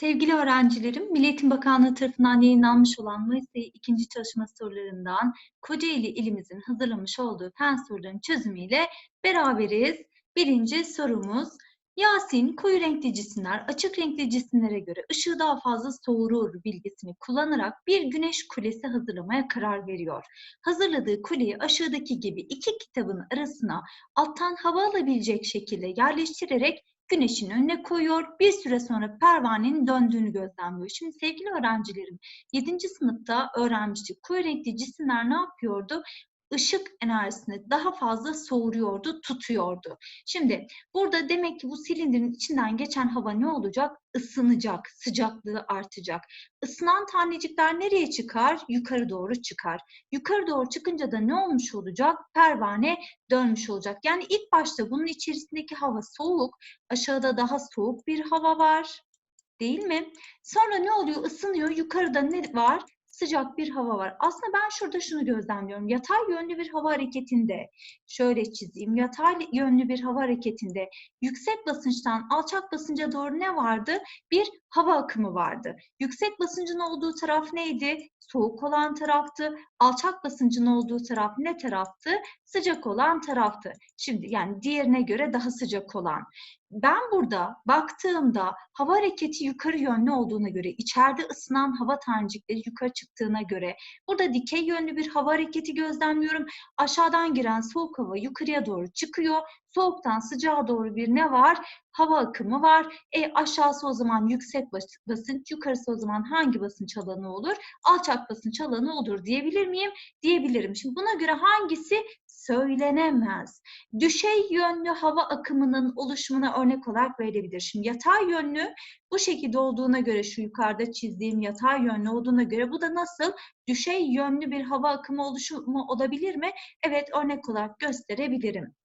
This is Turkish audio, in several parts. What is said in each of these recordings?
Sevgili öğrencilerim, Milli Eğitim Bakanlığı tarafından yayınlanmış olan Mayıs ayı ikinci çalışma sorularından Kocaeli ilimizin hazırlamış olduğu fen sorularının çözümüyle beraberiz. Birinci sorumuz, Yasin koyu renkli cisimler açık renkli cisimlere göre ışığı daha fazla soğurur bilgisini kullanarak bir güneş kulesi hazırlamaya karar veriyor. Hazırladığı kuleyi aşağıdaki gibi iki kitabın arasına alttan hava alabilecek şekilde yerleştirerek güneşin önüne koyuyor. Bir süre sonra pervanenin döndüğünü gözlemliyor. Şimdi sevgili öğrencilerim 7. sınıfta öğrenmiştik. Koyu renkli cisimler ne yapıyordu? Işık enerjisini daha fazla soğuruyordu, tutuyordu. Şimdi burada demek ki bu silindirin içinden geçen hava ne olacak? Isınacak, sıcaklığı artacak. Isınan tanecikler nereye çıkar? Yukarı doğru çıkar. Yukarı doğru çıkınca da ne olmuş olacak? Pervane dönmüş olacak. Yani ilk başta bunun içerisindeki hava soğuk, aşağıda daha soğuk bir hava var. Değil mi? Sonra ne oluyor? Isınıyor. Yukarıda ne var? Sıcak bir hava var. Aslında ben şurada şunu gözlemliyorum. Yatay yönlü bir hava hareketinde, şöyle çizeyim, yatay yönlü bir hava hareketinde yüksek basınçtan alçak basınca doğru ne vardı? Bir hava akımı vardı. Yüksek basıncın olduğu taraf neydi? Soğuk olan taraftı. Alçak basıncın olduğu taraf ne taraftı? Sıcak olan taraftı. Şimdi yani diğerine göre daha sıcak olan. Ben burada baktığımda hava hareketi yukarı yönlü olduğuna göre, içeride ısınan hava tanecikleri yukarı çıktığına göre, burada dikey yönlü bir hava hareketi gözlemliyorum. Aşağıdan giren soğuk hava yukarıya doğru çıkıyor. Soğuktan sıcağa doğru bir ne var? Hava akımı var. E aşağısı o zaman yüksek basınç, yukarısı o zaman hangi basınç alanı olur? Alçak basınç alanı olur diyebilir miyim? Diyebilirim. Şimdi buna göre hangisi söylenemez. Düşey yönlü hava akımının oluşumuna örnek olarak verilebilir. Şimdi yatay yönlü bu şekilde olduğuna göre şu yukarıda çizdiğim yatay yönlü olduğuna göre bu da nasıl? Düşey yönlü bir hava akımı oluşumu olabilir mi? Evet örnek olarak gösterebilirim.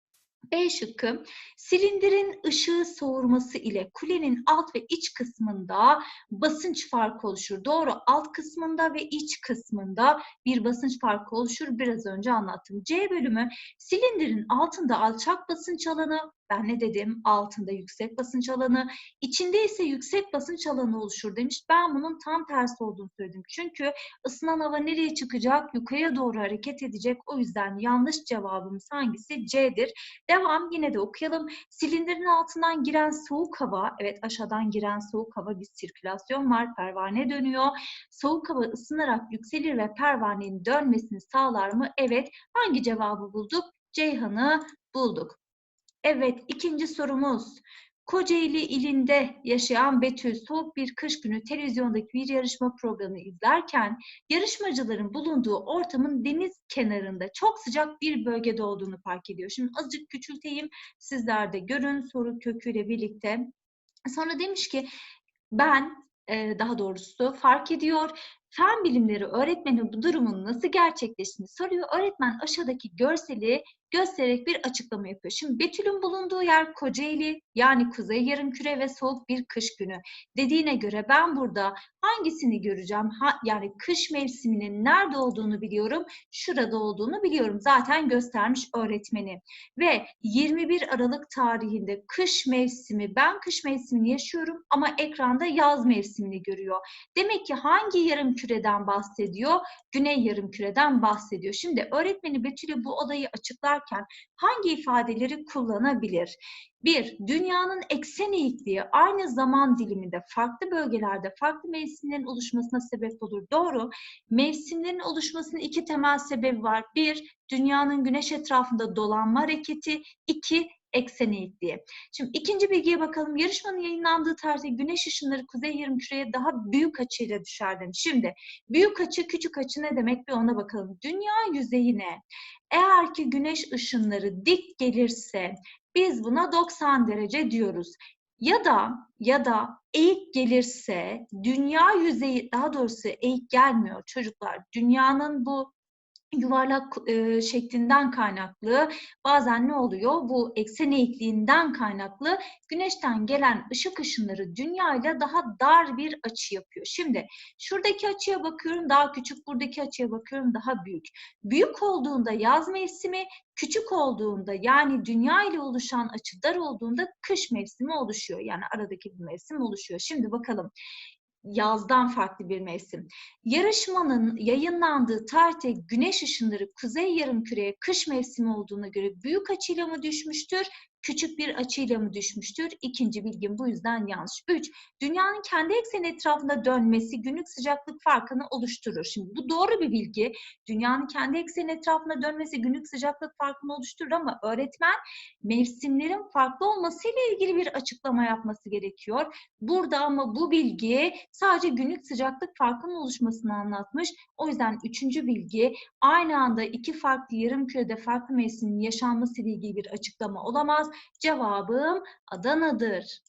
B şıkkı, silindirin ışığı soğurması ile kulenin alt ve iç kısmında basınç farkı oluşur. Doğru, alt kısmında ve iç kısmında bir basınç farkı oluşur. Biraz önce anlattım. C bölümü, silindirin altında alçak basınç alanı, ben ne dedim? Altında yüksek basınç alanı, içinde ise yüksek basınç alanı oluşur demiş. Ben bunun tam tersi olduğunu söyledim. Çünkü ısınan hava nereye çıkacak? Yukarıya doğru hareket edecek. O yüzden yanlış cevabımız hangisi? C'dir. Devam yine de okuyalım. Silindirin altından giren soğuk hava, evet aşağıdan giren soğuk hava bir sirkülasyon var. Pervane dönüyor. Soğuk hava ısınarak yükselir ve pervanenin dönmesini sağlar mı? Evet. Hangi cevabı bulduk? Ceyhan'ı bulduk. Evet, ikinci sorumuz. Kocaeli ilinde yaşayan Betül soğuk bir kış günü televizyondaki bir yarışma programı izlerken yarışmacıların bulunduğu ortamın deniz kenarında çok sıcak bir bölgede olduğunu fark ediyor. Şimdi azıcık küçülteyim sizler de görün soru köküyle birlikte. Sonra demiş ki ben daha doğrusu fark ediyor fen bilimleri öğretmeni bu durumun nasıl gerçekleştiğini soruyor. Öğretmen aşağıdaki görseli göstererek bir açıklama yapıyor. Şimdi Betül'ün bulunduğu yer Kocaeli yani Kuzey Yarımküre ve soğuk bir kış günü. Dediğine göre ben burada hangisini göreceğim? Ha, yani kış mevsiminin nerede olduğunu biliyorum. Şurada olduğunu biliyorum. Zaten göstermiş öğretmeni. Ve 21 Aralık tarihinde kış mevsimi, ben kış mevsimini yaşıyorum ama ekranda yaz mevsimini görüyor. Demek ki hangi yarım küreden bahsediyor? Güney yarım küreden bahsediyor. Şimdi öğretmeni Betül'e bu olayı açıklar yazarken hangi ifadeleri kullanabilir? Bir, dünyanın eksen eğikliği aynı zaman diliminde farklı bölgelerde farklı mevsimlerin oluşmasına sebep olur. Doğru. Mevsimlerin oluşmasının iki temel sebebi var. Bir, dünyanın güneş etrafında dolanma hareketi. İki, eksen eğikliği. Şimdi ikinci bilgiye bakalım. Yarışmanın yayınlandığı tarihte güneş ışınları kuzey yarımküreye daha büyük açıyla düşer demiş. Şimdi büyük açı küçük açı ne demek bir ona bakalım. Dünya yüzeyine eğer ki güneş ışınları dik gelirse biz buna 90 derece diyoruz. Ya da ya da eğik gelirse dünya yüzeyi daha doğrusu eğik gelmiyor çocuklar. Dünyanın bu yuvarlak e, şeklinden kaynaklı bazen ne oluyor? Bu eksen eğikliğinden kaynaklı güneşten gelen ışık ışınları dünyayla daha dar bir açı yapıyor. Şimdi şuradaki açıya bakıyorum daha küçük, buradaki açıya bakıyorum daha büyük. Büyük olduğunda yaz mevsimi, küçük olduğunda yani dünya ile oluşan açı dar olduğunda kış mevsimi oluşuyor. Yani aradaki bir mevsim oluşuyor. Şimdi bakalım yazdan farklı bir mevsim. Yarışmanın yayınlandığı tarihte güneş ışınları kuzey yarımküreye kış mevsimi olduğuna göre büyük açıyla mı düşmüştür, küçük bir açıyla mı düşmüştür? İkinci bilgim bu yüzden yanlış. Üç, dünyanın kendi ekseni etrafında dönmesi günlük sıcaklık farkını oluşturur. Şimdi bu doğru bir bilgi. Dünyanın kendi ekseni etrafında dönmesi günlük sıcaklık farkını oluşturur ama öğretmen mevsimlerin farklı olmasıyla ilgili bir açıklama yapması gerekiyor. Burada ama bu bilgi sadece günlük sıcaklık farkının oluşmasını anlatmış. O yüzden üçüncü bilgi aynı anda iki farklı yarım kürede farklı mevsimin yaşanması ile ilgili bir açıklama olamaz. Cevabım Adana'dır.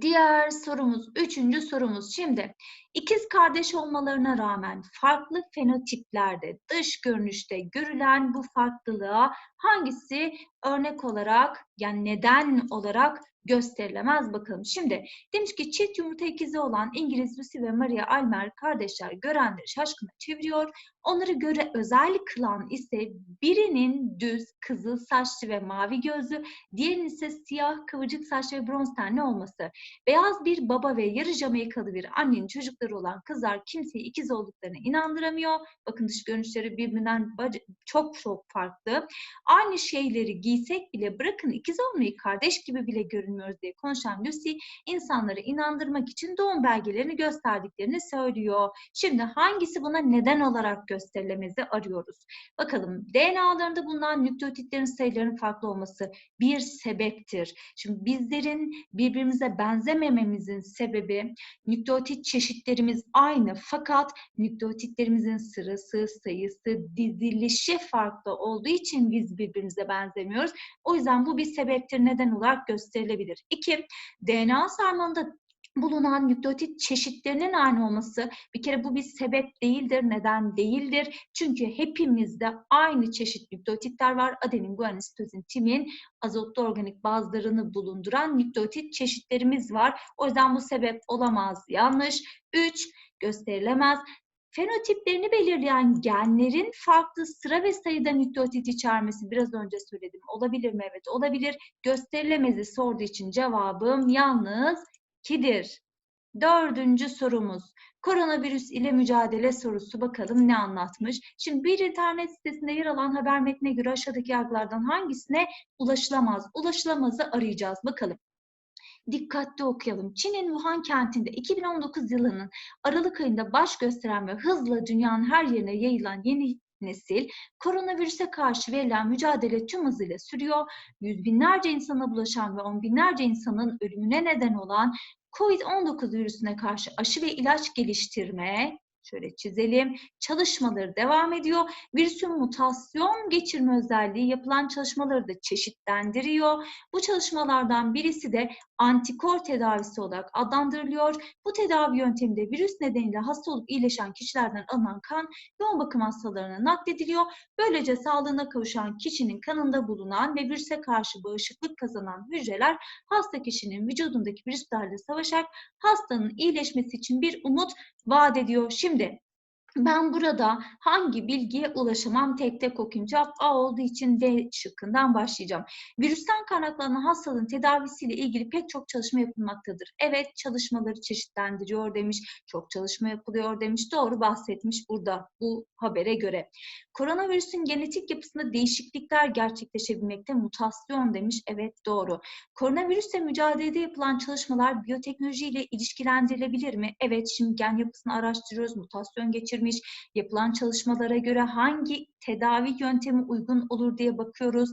Diğer sorumuz, üçüncü sorumuz. Şimdi ikiz kardeş olmalarına rağmen farklı fenotiplerde, dış görünüşte görülen bu farklılığa hangisi örnek olarak yani neden olarak gösterilemez bakalım. Şimdi demiş ki çift yumurta ikizi olan İngiliz Lucy ve Maria Almer kardeşler görenleri şaşkına çeviriyor. Onları göre özel kılan ise birinin düz, kızıl saçlı ve mavi gözlü, diğerinin ise siyah, kıvırcık saçlı ve bronz tenli olması. Beyaz bir baba ve yarı Jamaikalı bir annenin çocukları olan kızlar kimseyi ikiz olduklarına inandıramıyor. Bakın dış görünüşleri birbirinden çok çok farklı. Aynı şeyleri giysek bile bırakın ikiz olmayı kardeş gibi bile görünmüyoruz diye konuşan Lucy insanları inandırmak için doğum belgelerini gösterdiklerini söylüyor. Şimdi hangisi buna neden olarak gösterilemezi arıyoruz. Bakalım DNA'larında bulunan nükleotitlerin sayılarının farklı olması bir sebeptir. Şimdi bizlerin birbirimize benzemememizin sebebi nükleotit çeşitlerimiz aynı fakat nükleotitlerimizin sırası, sayısı, dizilişi farklı olduğu için biz birbirimize benzemiyoruz. O yüzden bu bir sebeptir, neden olarak gösterilebilir. İki, DNA sarmalında bulunan nükleotit çeşitlerinin aynı olması bir kere bu bir sebep değildir, neden değildir. Çünkü hepimizde aynı çeşit nükleotitler var. Adenin, guanin, sitozin, timin azotlu organik bazlarını bulunduran nükleotit çeşitlerimiz var. O yüzden bu sebep olamaz, yanlış. 3 gösterilemez. Fenotiplerini belirleyen genlerin farklı sıra ve sayıda nükleotit içermesi biraz önce söyledim. Olabilir mi? Evet olabilir. Gösterilemezi sorduğu için cevabım yalnız kidir. Dördüncü sorumuz. Koronavirüs ile mücadele sorusu bakalım ne anlatmış. Şimdi bir internet sitesinde yer alan haber metnine göre aşağıdaki yargılardan hangisine ulaşılamaz? Ulaşılamazı arayacağız. Bakalım. Dikkatli okuyalım. Çin'in Wuhan kentinde 2019 yılının Aralık ayında baş gösteren ve hızla dünyanın her yerine yayılan yeni nesil koronavirüse karşı verilen mücadele tüm hızıyla sürüyor. Yüz binlerce insana bulaşan ve on binlerce insanın ölümüne neden olan COVID-19 virüsüne karşı aşı ve ilaç geliştirme, şöyle çizelim. Çalışmaları devam ediyor. Virüsün mutasyon geçirme özelliği yapılan çalışmaları da çeşitlendiriyor. Bu çalışmalardan birisi de antikor tedavisi olarak adlandırılıyor. Bu tedavi yönteminde virüs nedeniyle hasta olup iyileşen kişilerden alınan kan yoğun bakım hastalarına naklediliyor. Böylece sağlığına kavuşan kişinin kanında bulunan ve virüse karşı bağışıklık kazanan hücreler hasta kişinin vücudundaki virüslerle savaşarak hastanın iyileşmesi için bir umut vaat ediyor. Şimdi Şimdi ben burada hangi bilgiye ulaşamam tek tek. Cevap A olduğu için D şıkkından başlayacağım. Virüsten kaynaklanan hastalığın tedavisiyle ilgili pek çok çalışma yapılmaktadır. Evet çalışmaları çeşitlendiriyor demiş. Çok çalışma yapılıyor demiş. Doğru bahsetmiş burada bu habere göre. Koronavirüsün genetik yapısında değişiklikler gerçekleşebilmekte. Mutasyon demiş. Evet doğru. Koronavirüsle mücadelede yapılan çalışmalar biyoteknoloji ile ilişkilendirilebilir mi? Evet şimdi gen yapısını araştırıyoruz. Mutasyon geçirmiş. Yapılan çalışmalara göre hangi tedavi yöntemi uygun olur diye bakıyoruz.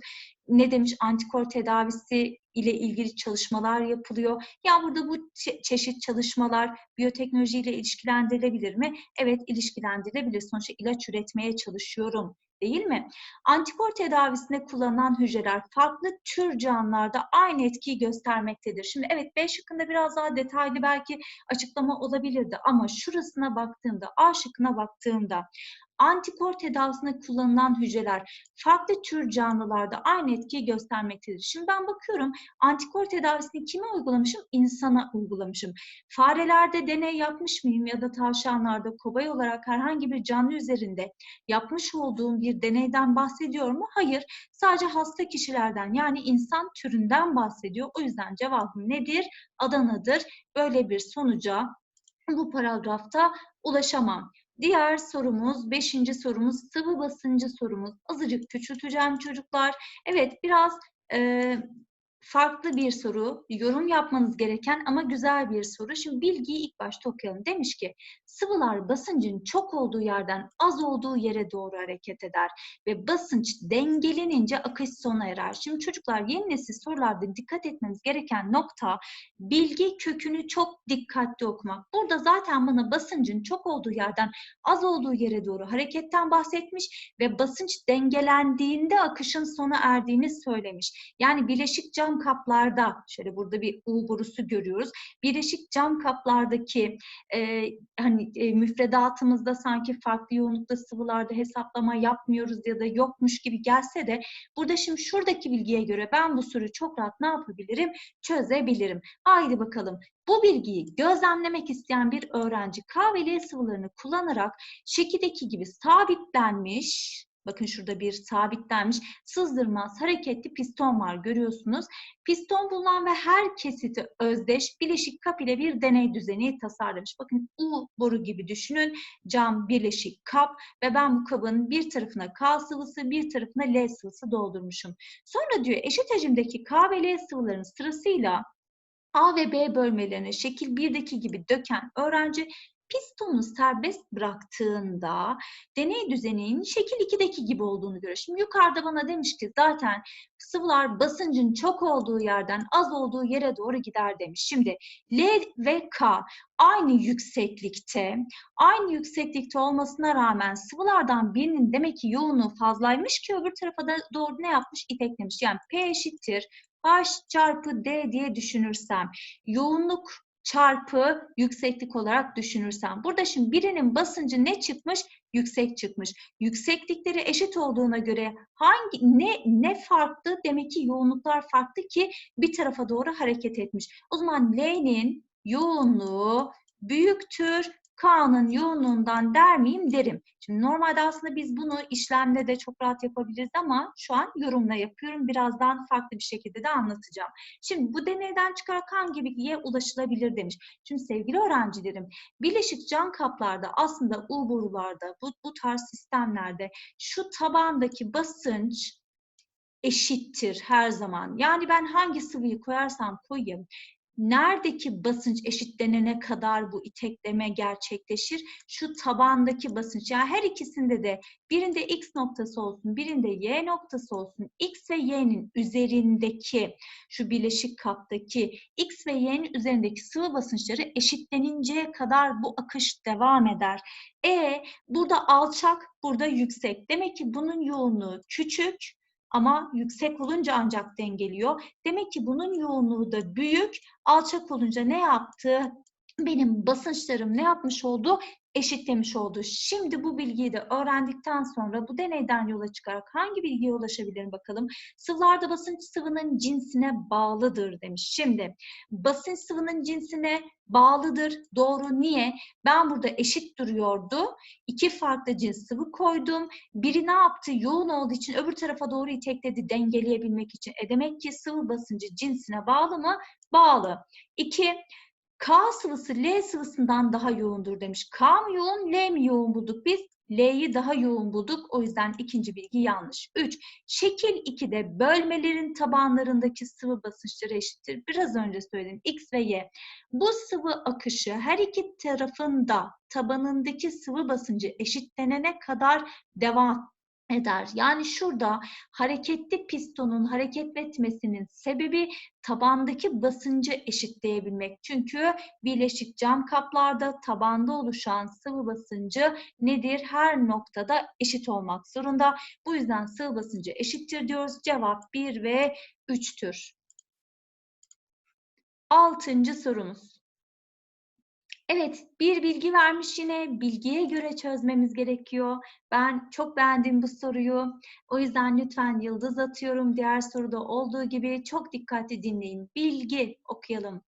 Ne demiş antikor tedavisi ile ilgili çalışmalar yapılıyor. Ya burada bu çeşit çalışmalar biyoteknoloji ile ilişkilendirilebilir mi? Evet ilişkilendirilebilir. Sonuçta ilaç üretmeye çalışıyorum değil mi? Antikor tedavisinde kullanılan hücreler farklı tür canlılarda aynı etkiyi göstermektedir. Şimdi evet B şıkkında biraz daha detaylı belki açıklama olabilirdi ama şurasına baktığımda, A şıkkına baktığımda antikor tedavisinde kullanılan hücreler farklı tür canlılarda aynı etkiyi göstermektedir. Şimdi ben bakıyorum antikor tedavisini kime uygulamışım? İnsana uygulamışım. Farelerde deney yapmış mıyım ya da tavşanlarda kobay olarak herhangi bir canlı üzerinde yapmış olduğum bir deneyden bahsediyor mu? Hayır. Sadece hasta kişilerden yani insan türünden bahsediyor. O yüzden cevabım nedir? Adana'dır. Böyle bir sonuca bu paragrafta ulaşamam. Diğer sorumuz, beşinci sorumuz, sıvı basıncı sorumuz. Azıcık küçülteceğim çocuklar. Evet, biraz e, farklı bir soru, yorum yapmanız gereken ama güzel bir soru. Şimdi bilgiyi ilk başta okuyalım. Demiş ki, sıvılar basıncın çok olduğu yerden az olduğu yere doğru hareket eder ve basınç dengelenince akış sona erer. Şimdi çocuklar yeni nesil sorularda dikkat etmemiz gereken nokta bilgi kökünü çok dikkatli okumak. Burada zaten bana basıncın çok olduğu yerden az olduğu yere doğru hareketten bahsetmiş ve basınç dengelendiğinde akışın sona erdiğini söylemiş. Yani bileşik cam kaplarda, şöyle burada bir U borusu görüyoruz. Bileşik cam kaplardaki e, hani e, müfredatımızda sanki farklı yoğunlukta sıvılarda hesaplama yapmıyoruz ya da yokmuş gibi gelse de burada şimdi şuradaki bilgiye göre ben bu soruyu çok rahat ne yapabilirim? Çözebilirim. Haydi bakalım. Bu bilgiyi gözlemlemek isteyen bir öğrenci K ve L sıvılarını kullanarak şekildeki gibi sabitlenmiş Bakın şurada bir sabitlenmiş sızdırmaz hareketli piston var görüyorsunuz. Piston bulunan ve her kesiti özdeş bileşik kap ile bir deney düzeni tasarlamış. Bakın U boru gibi düşünün. Cam birleşik kap ve ben bu kabın bir tarafına K sıvısı bir tarafına L sıvısı doldurmuşum. Sonra diyor eşit hacimdeki K ve L sıvıların sırasıyla A ve B bölmelerine şekil 1'deki gibi döken öğrenci pistonu serbest bıraktığında deney düzeninin şekil 2'deki gibi olduğunu görüyor. Şimdi yukarıda bana demiş ki zaten sıvılar basıncın çok olduğu yerden az olduğu yere doğru gider demiş. Şimdi L ve K aynı yükseklikte, aynı yükseklikte olmasına rağmen sıvılardan birinin demek ki yoğunluğu fazlaymış ki öbür tarafa da doğru ne yapmış? İteklemiş. Yani P eşittir H çarpı D diye düşünürsem yoğunluk çarpı yükseklik olarak düşünürsem. Burada şimdi birinin basıncı ne çıkmış? Yüksek çıkmış. Yükseklikleri eşit olduğuna göre hangi ne ne farklı? Demek ki yoğunluklar farklı ki bir tarafa doğru hareket etmiş. O zaman L'nin yoğunluğu büyüktür K'nın yoğunluğundan der miyim? Derim. Şimdi normalde aslında biz bunu işlemde de çok rahat yapabiliriz ama şu an yorumla yapıyorum. Birazdan farklı bir şekilde de anlatacağım. Şimdi bu deneyden çıkarak hangi bilgiye ulaşılabilir demiş. Şimdi sevgili öğrencilerim, bileşik cam kaplarda aslında U bu, bu tarz sistemlerde şu tabandaki basınç eşittir her zaman. Yani ben hangi sıvıyı koyarsam koyayım neredeki basınç eşitlenene kadar bu itekleme gerçekleşir? Şu tabandaki basınç. Yani her ikisinde de birinde x noktası olsun, birinde y noktası olsun. x ve y'nin üzerindeki şu bileşik kaptaki x ve y'nin üzerindeki sıvı basınçları eşitleninceye kadar bu akış devam eder. E burada alçak, burada yüksek. Demek ki bunun yoğunluğu küçük, ama yüksek olunca ancak dengeliyor. Demek ki bunun yoğunluğu da büyük. Alçak olunca ne yaptı? Benim basınçlarım ne yapmış oldu? eşitlemiş oldu. Şimdi bu bilgiyi de öğrendikten sonra bu deneyden yola çıkarak hangi bilgiye ulaşabilirim bakalım. Sıvılarda basınç sıvının cinsine bağlıdır demiş. Şimdi basınç sıvının cinsine bağlıdır. Doğru. Niye? Ben burada eşit duruyordu. İki farklı cins sıvı koydum. Biri ne yaptı? Yoğun olduğu için öbür tarafa doğru itekledi dengeleyebilmek için. E demek ki sıvı basıncı cinsine bağlı mı? Bağlı. İki, K sıvısı L sıvısından daha yoğundur demiş. K mı yoğun, L mi yoğun bulduk biz? L'yi daha yoğun bulduk. O yüzden ikinci bilgi yanlış. 3. Şekil 2'de bölmelerin tabanlarındaki sıvı basınçları eşittir. Biraz önce söyledim. X ve Y. Bu sıvı akışı her iki tarafında tabanındaki sıvı basıncı eşitlenene kadar devam eder. Yani şurada hareketli pistonun hareket etmesinin sebebi tabandaki basıncı eşitleyebilmek. Çünkü birleşik cam kaplarda tabanda oluşan sıvı basıncı nedir? Her noktada eşit olmak zorunda. Bu yüzden sıvı basıncı eşittir diyoruz. Cevap 1 ve 3'tür. Altıncı sorumuz. Evet, bir bilgi vermiş yine. Bilgiye göre çözmemiz gerekiyor. Ben çok beğendim bu soruyu. O yüzden lütfen yıldız atıyorum. Diğer soruda olduğu gibi çok dikkatli dinleyin. Bilgi okuyalım.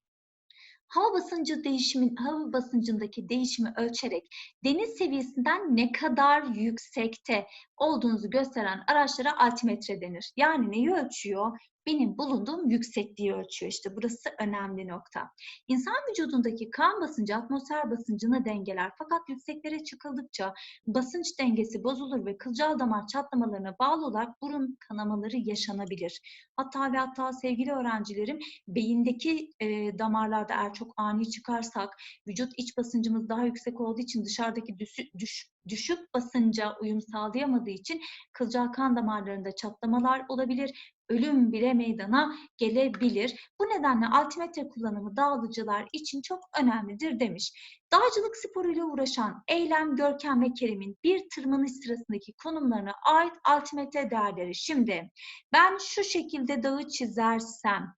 Hava basıncı değişimin hava basıncındaki değişimi ölçerek deniz seviyesinden ne kadar yüksekte olduğunuzu gösteren araçlara altimetre denir. Yani neyi ölçüyor? Benim bulunduğum yüksekliği ölçüyor. İşte burası önemli nokta. İnsan vücudundaki kan basıncı atmosfer basıncını dengeler. Fakat yükseklere çıkıldıkça basınç dengesi bozulur ve kılcal damar çatlamalarına bağlı olarak burun kanamaları yaşanabilir. Hatta ve hatta sevgili öğrencilerim beyindeki e, damarlarda eğer çok ani çıkarsak vücut iç basıncımız daha yüksek olduğu için dışarıdaki düşük, düş, düşük basınca uyum sağlayamadığı için kılcal kan damarlarında çatlamalar olabilir ölüm bile meydana gelebilir. Bu nedenle altimetre kullanımı dağlıcılar için çok önemlidir demiş. Dağcılık sporuyla uğraşan Eylem, Görkem ve Kerim'in bir tırmanış sırasındaki konumlarına ait altimetre değerleri. Şimdi ben şu şekilde dağı çizersem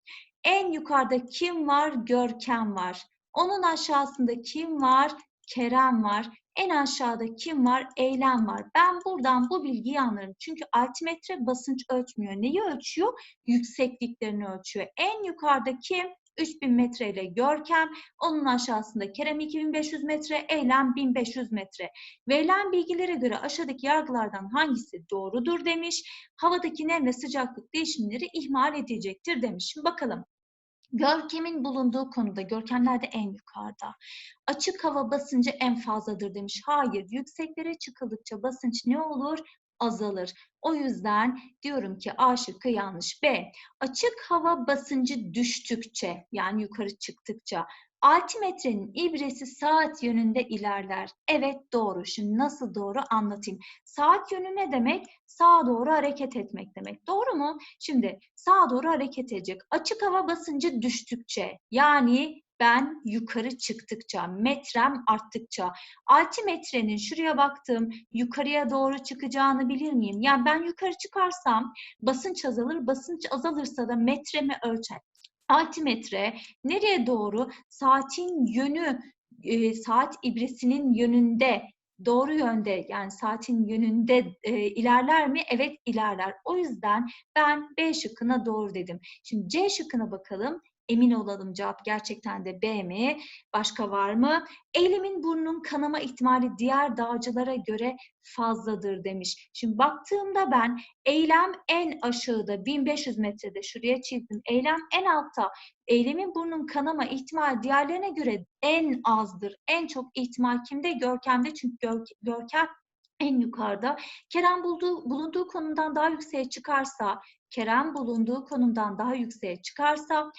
en yukarıda kim var? Görkem var. Onun aşağısında kim var? Kerem var. En aşağıda kim var? Eylem var. Ben buradan bu bilgiyi anlarım. Çünkü altimetre basınç ölçmüyor. Neyi ölçüyor? Yüksekliklerini ölçüyor. En yukarıda kim? 3000 metre ile Görkem, onun aşağısında Kerem 2500 metre, Eylem 1500 metre. Verilen bilgilere göre aşağıdaki yargılardan hangisi doğrudur demiş. Havadaki nem ve sıcaklık değişimleri ihmal edilecektir demiş. Bakalım. Görkem'in bulunduğu konuda, görkemlerde en yukarıda. Açık hava basıncı en fazladır demiş. Hayır, yükseklere çıkıldıkça basınç ne olur? Azalır. O yüzden diyorum ki A şıkkı yanlış. B. Açık hava basıncı düştükçe yani yukarı çıktıkça Altimetrenin ibresi saat yönünde ilerler. Evet doğru. Şimdi nasıl doğru anlatayım. Saat yönü ne demek? Sağa doğru hareket etmek demek. Doğru mu? Şimdi sağa doğru hareket edecek. Açık hava basıncı düştükçe yani ben yukarı çıktıkça, metrem arttıkça, altimetrenin şuraya baktım yukarıya doğru çıkacağını bilir miyim? Yani ben yukarı çıkarsam basınç azalır, basınç azalırsa da metremi ölçer altimetre nereye doğru saatin yönü e, saat ibresinin yönünde doğru yönde yani saatin yönünde e, ilerler mi? Evet ilerler. O yüzden ben B şıkkına doğru dedim. Şimdi C şıkkına bakalım emin olalım cevap gerçekten de B mi? Başka var mı? Eylemin burnunun kanama ihtimali diğer dağcılara göre fazladır demiş. Şimdi baktığımda ben eylem en aşağıda 1500 metrede şuraya çizdim. Eylem en altta. Eylemin burnunun kanama ihtimali diğerlerine göre en azdır. En çok ihtimal kimde? Görkem'de çünkü gör, Görkem en yukarıda. Kerem bulduğu, bulunduğu konumdan daha yükseğe çıkarsa, Kerem bulunduğu konumdan daha yükseğe çıkarsa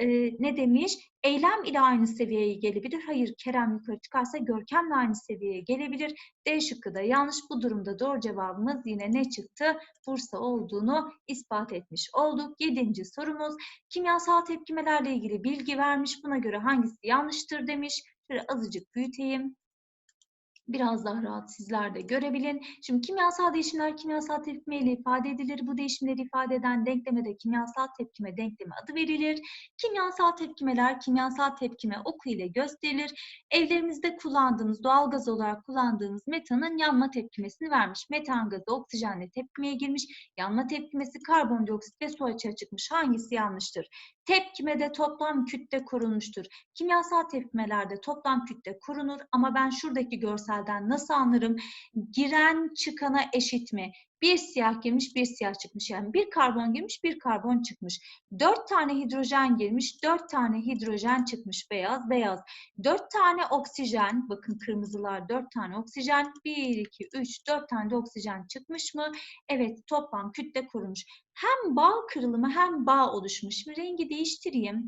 e, ne demiş? Eylem ile aynı seviyeye gelebilir. Hayır Kerem yukarı çıkarsa Görkem'le aynı seviyeye gelebilir. D şıkkı da yanlış. Bu durumda doğru cevabımız yine ne çıktı? Bursa olduğunu ispat etmiş olduk. Yedinci sorumuz kimyasal tepkimelerle ilgili bilgi vermiş. Buna göre hangisi yanlıştır demiş. Şöyle azıcık büyüteyim biraz daha rahat sizler de görebilin. Şimdi kimyasal değişimler kimyasal tepkime ile ifade edilir. Bu değişimleri ifade eden denkleme de kimyasal tepkime denklemi adı verilir. Kimyasal tepkimeler kimyasal tepkime oku ile gösterilir. Evlerimizde kullandığımız doğal gaz olarak kullandığımız metanın yanma tepkimesini vermiş. Metan gazı oksijenle tepkimeye girmiş. Yanma tepkimesi karbondioksit ve su açığa çıkmış. Hangisi yanlıştır? Tepkimede toplam kütle korunmuştur. Kimyasal tepkimelerde toplam kütle korunur ama ben şuradaki görselden nasıl anlarım? Giren çıkana eşit mi? Bir siyah girmiş, bir siyah çıkmış. Yani bir karbon girmiş, bir karbon çıkmış. Dört tane hidrojen girmiş, dört tane hidrojen çıkmış. Beyaz, beyaz. Dört tane oksijen, bakın kırmızılar dört tane oksijen. Bir, iki, üç, dört tane de oksijen çıkmış mı? Evet, toplam kütle korunmuş. Hem bağ kırılımı hem bağ oluşmuş. Şimdi rengi değiştireyim.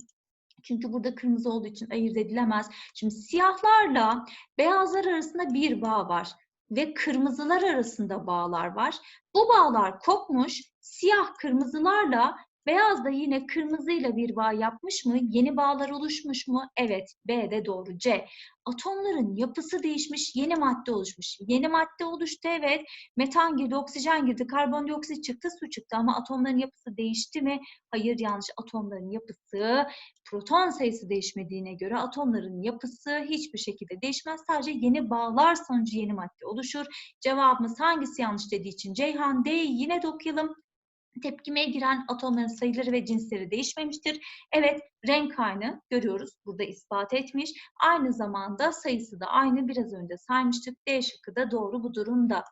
Çünkü burada kırmızı olduğu için ayırt edilemez. Şimdi siyahlarla beyazlar arasında bir bağ var ve kırmızılar arasında bağlar var. Bu bağlar kopmuş, siyah kırmızılarla Beyaz da yine kırmızıyla bir bağ yapmış mı? Yeni bağlar oluşmuş mu? Evet. B de doğru. C. Atomların yapısı değişmiş, yeni madde oluşmuş. Yeni madde oluştu evet. Metan girdi, oksijen girdi, karbondioksit çıktı, su çıktı ama atomların yapısı değişti mi? Hayır yanlış. Atomların yapısı, proton sayısı değişmediğine göre atomların yapısı hiçbir şekilde değişmez. Sadece yeni bağlar sonucu yeni madde oluşur. Cevabımız hangisi yanlış dediği için Ceyhan D'yi yine de okuyalım. Tepkimeye giren atomların sayıları ve cinsleri değişmemiştir. Evet, renk aynı görüyoruz. Burada ispat etmiş. Aynı zamanda sayısı da aynı. Biraz önce saymıştık. D şıkkı da doğru bu durumda.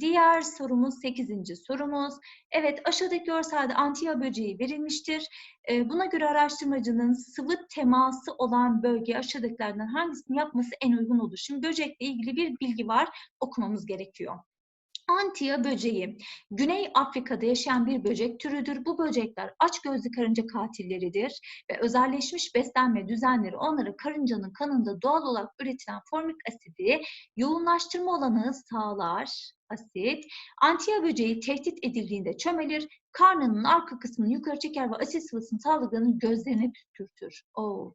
Diğer sorumuz 8. sorumuz. Evet, aşağıdaki görselde antiya böceği verilmiştir. Ee, Buna göre araştırmacının sıvı teması olan bölge aşağıdakilerden hangisini yapması en uygun olur? Şimdi böcekle ilgili bir bilgi var. Okumamız gerekiyor. Antia böceği. Güney Afrika'da yaşayan bir böcek türüdür. Bu böcekler aç gözlü karınca katilleridir ve özelleşmiş beslenme düzenleri onlara karıncanın kanında doğal olarak üretilen formik asidi yoğunlaştırma olanağı sağlar. Asit. Antia böceği tehdit edildiğinde çömelir, karnının arka kısmını yukarı çeker ve asit sıvısını salgılanır, gözlerini püskürtür. Oo.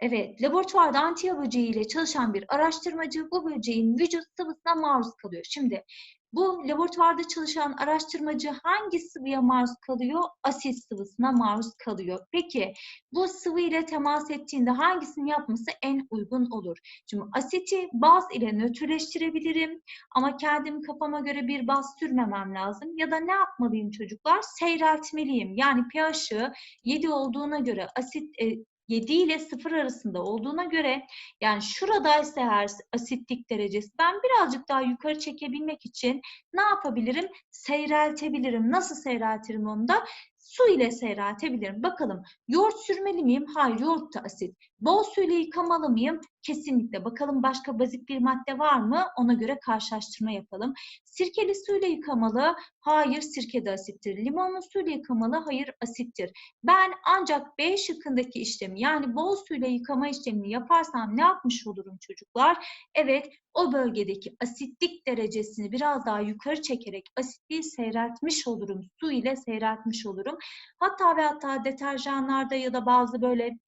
Evet, laboratuvarda antiya böceği ile çalışan bir araştırmacı bu böceğin vücut sıvısına maruz kalıyor. Şimdi bu laboratuvarda çalışan araştırmacı hangi sıvıya maruz kalıyor? Asit sıvısına maruz kalıyor. Peki bu sıvı ile temas ettiğinde hangisini yapması en uygun olur? Şimdi asiti baz ile nötrleştirebilirim ama kendim kafama göre bir baz sürmemem lazım. Ya da ne yapmalıyım çocuklar? Seyreltmeliyim. Yani pH'ı 7 olduğuna göre asit e, 7 ile 0 arasında olduğuna göre yani şuradaysa eğer asitlik derecesi ben birazcık daha yukarı çekebilmek için ne yapabilirim? Seyreltebilirim. Nasıl seyreltirim onu da? Su ile seyreltebilirim. Bakalım yoğurt sürmeli miyim? Hayır yoğurt da asit. Bol suyla yıkamalı mıyım? Kesinlikle. Bakalım başka bazik bir madde var mı? Ona göre karşılaştırma yapalım. Sirkeli suyla yıkamalı. Hayır sirke de asittir. Limonlu suyla yıkamalı. Hayır asittir. Ben ancak B şıkkındaki işlemi yani bol suyla yıkama işlemini yaparsam ne yapmış olurum çocuklar? Evet o bölgedeki asitlik derecesini biraz daha yukarı çekerek asitliği seyreltmiş olurum. Su ile seyreltmiş olurum. Hatta ve hatta deterjanlarda ya da bazı böyle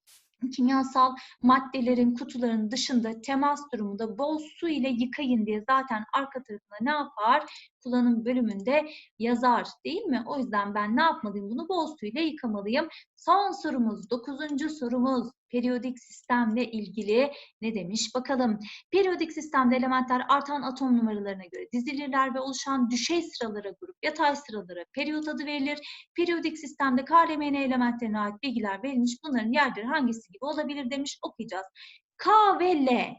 kimyasal maddelerin kutuların dışında temas durumunda bol su ile yıkayın diye zaten arka tarafına ne yapar? Kullanım bölümünde yazar değil mi? O yüzden ben ne yapmalıyım? Bunu bol su ile yıkamalıyım. Son sorumuz, dokuzuncu sorumuz periyodik sistemle ilgili ne demiş bakalım. Periyodik sistemde elementler artan atom numaralarına göre dizilirler ve oluşan düşey sıralara grup yatay sıralara periyot adı verilir. Periyodik sistemde K, L, M, N elementlerine ait bilgiler verilmiş. Bunların yerleri hangisi gibi olabilir demiş okuyacağız. K ve L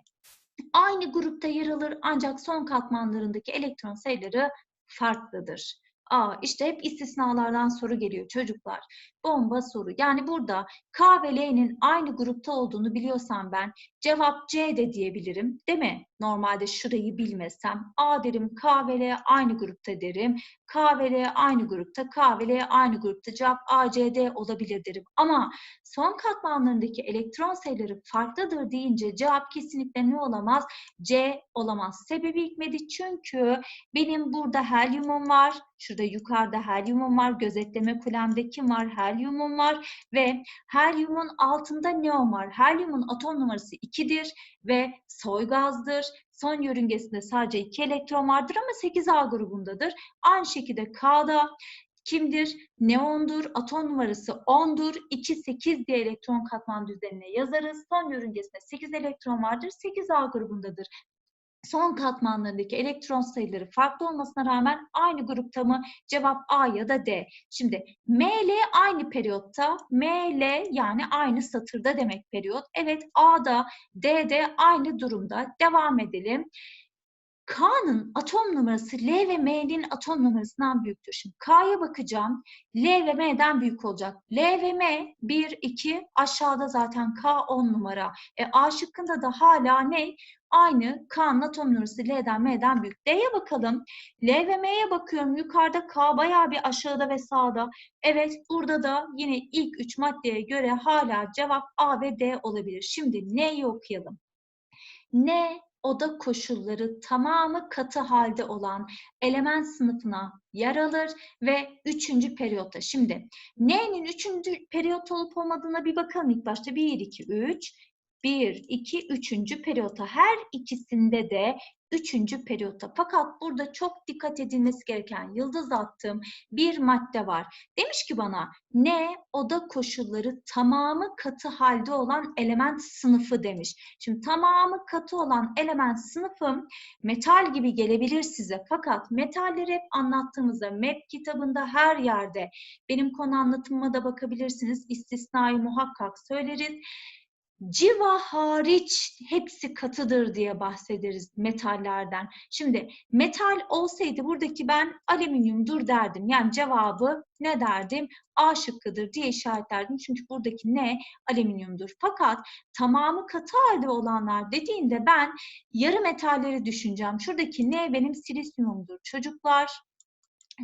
aynı grupta yer alır ancak son katmanlarındaki elektron sayıları farklıdır. Aa, işte hep istisnalardan soru geliyor çocuklar. Bomba soru. Yani burada K ve L'nin aynı grupta olduğunu biliyorsam ben cevap C de diyebilirim. Değil mi? Normalde şurayı bilmesem A derim K ve L aynı grupta derim. K ve L aynı grupta, K ve L aynı grupta cevap A, C, D olabilir derim. Ama son katmanlarındaki elektron sayıları farklıdır deyince cevap kesinlikle ne olamaz? C olamaz. Sebebi hikmeti çünkü benim burada helyumum var. Şurada yukarıda helyumum var. Gözetleme kulemde kim var? Helyumum var. Ve helyumun altında neon var. Helyumun atom numarası 2'dir ve soy gazdır. Son yörüngesinde sadece 2 elektron vardır ama 8A grubundadır. Aynı şekilde K'da kimdir? Neondur. Atom numarası 10'dur. 2, 8 diye elektron katman düzenine yazarız. Son yörüngesinde 8 elektron vardır. 8A grubundadır son katmanlarındaki elektron sayıları farklı olmasına rağmen aynı grupta mı? Cevap A ya da D. Şimdi ML aynı periyotta, ML yani aynı satırda demek periyot. Evet A'da, D'de aynı durumda. Devam edelim. K'nın atom numarası L ve M'nin atom numarasından büyüktür. Şimdi K'ya bakacağım. L ve M'den büyük olacak. L ve M 1, 2 aşağıda zaten K 10 numara. E, A şıkkında da hala ne? Aynı K'nın atom numarası L'den M'den büyük. D'ye bakalım. L ve M'ye bakıyorum. Yukarıda K bayağı bir aşağıda ve sağda. Evet burada da yine ilk üç maddeye göre hala cevap A ve D olabilir. Şimdi N'yi okuyalım. N oda koşulları tamamı katı halde olan element sınıfına yer alır ve üçüncü periyotta. Şimdi N'nin üçüncü periyot olup olmadığına bir bakalım ilk başta. 1, 2, 3. 1, 2, üçüncü periyotta. Her ikisinde de üçüncü periyotta. Fakat burada çok dikkat edilmesi gereken yıldız attığım bir madde var. Demiş ki bana ne oda koşulları tamamı katı halde olan element sınıfı demiş. Şimdi tamamı katı olan element sınıfım metal gibi gelebilir size. Fakat metalleri hep anlattığımızda MEP kitabında her yerde benim konu anlatımıma da bakabilirsiniz. İstisnayı muhakkak söyleriz. Civa hariç hepsi katıdır diye bahsederiz metallerden. Şimdi metal olsaydı buradaki ben alüminyumdur derdim. Yani cevabı ne derdim? A şıkkıdır diye işaretlerdim. Çünkü buradaki ne? Alüminyumdur. Fakat tamamı katı halde olanlar dediğinde ben yarı metalleri düşüneceğim. Şuradaki ne benim silisyumumdur. Çocuklar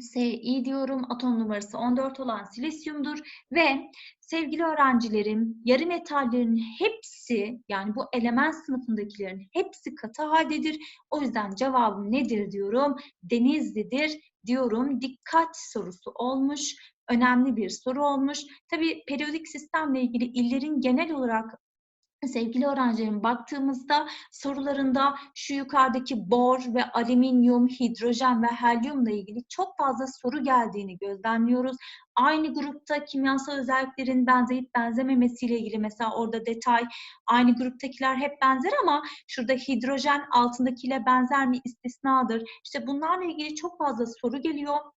Si diyorum. Atom numarası 14 olan silisyumdur ve sevgili öğrencilerim yarı metallerin hepsi yani bu element sınıfındakilerin hepsi katı haldedir. O yüzden cevabım nedir diyorum? Denizlidir diyorum. Dikkat sorusu olmuş. Önemli bir soru olmuş. Tabii periyodik sistemle ilgili illerin genel olarak sevgili öğrencilerim baktığımızda sorularında şu yukarıdaki bor ve alüminyum, hidrojen ve helyumla ilgili çok fazla soru geldiğini gözlemliyoruz. Aynı grupta kimyasal özelliklerin benzeyip benzememesiyle ilgili mesela orada detay aynı gruptakiler hep benzer ama şurada hidrojen altındakiyle benzer mi istisnadır. İşte bunlarla ilgili çok fazla soru geliyor.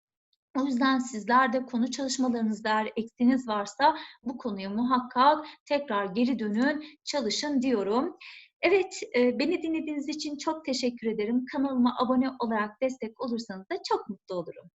O yüzden sizler de konu çalışmalarınızda eğer eksiğiniz varsa bu konuya muhakkak tekrar geri dönün, çalışın diyorum. Evet, e, beni dinlediğiniz için çok teşekkür ederim. Kanalıma abone olarak destek olursanız da çok mutlu olurum.